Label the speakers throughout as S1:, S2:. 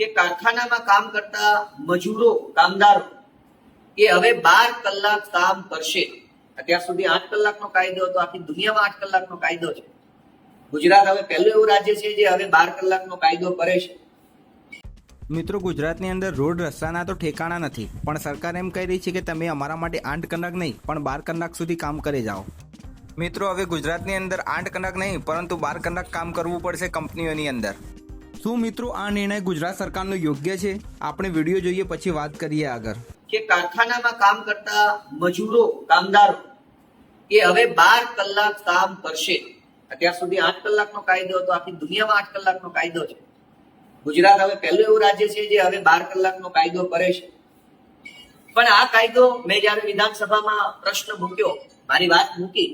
S1: કે કારખાનામાં કામ કરતા મજૂરો, કામદારો, એ હવે બાર કલાક કામ કરશે. અત્યાર સુધી આઠ કલાકનો કાયદો હતો, આખી દુનિયામાં આઠ કલાકનો કાયદો છે. ગુજરાત હવે પહેલું એવું રાજ્ય છે જે હવે બાર કલાકનો કાયદો કરે છે.
S2: મિત્રો, ગુજરાતની અંદર રોડ રસ્તાના તો ઠેકાણા નથી, પણ સરકાર એમ કહી રહી છે કે તમે અમારા માટે આઠ કલાક નહીં, પણ બાર કલાક સુધી કામ કરી જાઓ. મિત્રો, હવે ગુજરાતની અંદર આઠ કલાક નહીં, પરંતુ બાર કલાક કામ કરવું પડશે કંપનીઓની અંદર. શું મિત્રો આ નિર્ણય ગુજરાત સરકારનો યોગ્ય છે? આપણે વીડિયો જોઈએ, પછી વાત કરીએ આગળ.
S1: કે કારખાનામાં કામ કરતા મજૂરો, કામદારો, એ હવે બાર કલાક કામ કરશે. અત્યાર સુધી આઠ કલાકનો કાયદો હતો, આખી દુનિયામાં આઠ કલાકનો કાયદો છે. ગુજરાત હવે પહેલું એવું રાજ્ય છે જે હવે બાર કલાકનો કાયદો કરે છે. પણ આ કાયદો મેં જયારે વિધાનસભામાં પ્રશ્ન મૂક્યો, મારી વાત મૂકી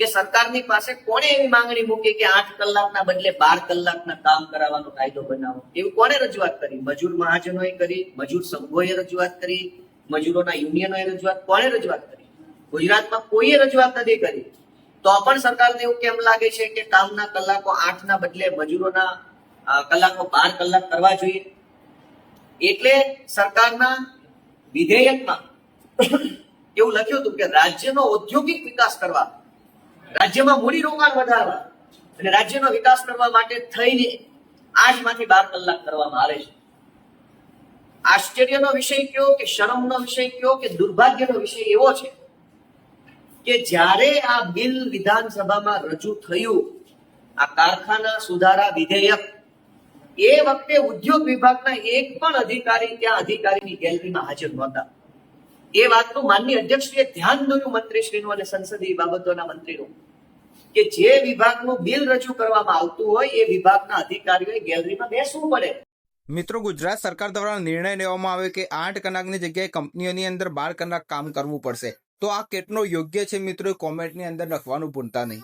S1: કે સરકારની પાસે કોણે એવી માંગણી મૂકી કે આઠ કલાકના બદલે બાર કલાકના કામ કરાવવાનો કાયદો બનાવો? એવું કોણે રજૂઆત કરી? મજૂર મહાજનોએ કરી, મજૂર સંઘોએ રજૂઆત કરી, મજૂરોના યુનિયનોએ રજૂઆત? કોણે રજૂઆત કરી? ગુજરાતમાં કોઈએ રજૂઆત નથી કરી? તો પણ સરકારને એવું કેમ લાગે છે કે કામના કલાકો આઠ ના બદલે મજૂરોના કલાકો બાર કલાક કરવા જોઈએ? એટલે સરકારના વિધેયકમાં એવું લખ્યું હતું કે રાજ્યનો ઔદ્યોગિક વિકાસ કરવા રાજ્યમાં મૂડી રોકાણ વધારવા અને રાજ્યનો વિકાસ કરવા માટે થઈને આઠમાંથી બાર કલાક કરવામાં આવે છે. આશ્ચર્યનો વિષય કયો કે શરમનો વિષય કયો કે દુર્ભાગ્યનો વિષય એવો છે કે જ્યારે આ બિલ વિધાનસભામાં રજૂ થયું, આ કારખાના સુધારા વિધેયક, એ વખતે ઉદ્યોગ વિભાગના એક પણ અધિકારી ત્યાં અધિકારીની ગેલેરીમાં હાજર નહોતા. એ વાતનું માનનીય અધ્યક્ષશ્રીએ ધ્યાન દોર્યું મંત્રીશ્રીનું અને સંસદીય બાબતોના મંત્રીનું. કે જે વિભાગનું બિલ રજૂ કરવામાં આવતું હોય એ વિભાગના અધિકારીઓએ ગેલેરીમાં બેસવું પડે.
S2: મિત્રો, ગુજરાત સરકાર દ્વારા નિર્ણય લેવામાં આવ્યો કે આઠ કલાકની જગ્યાએ કંપનીઓની અંદર બાર કલાક કામ કરવું પડશે. તો આ કેટલો યોગ્ય છે મિત્રો? કોમેન્ટની અંદર લખવાનું ભૂલતા નહીં.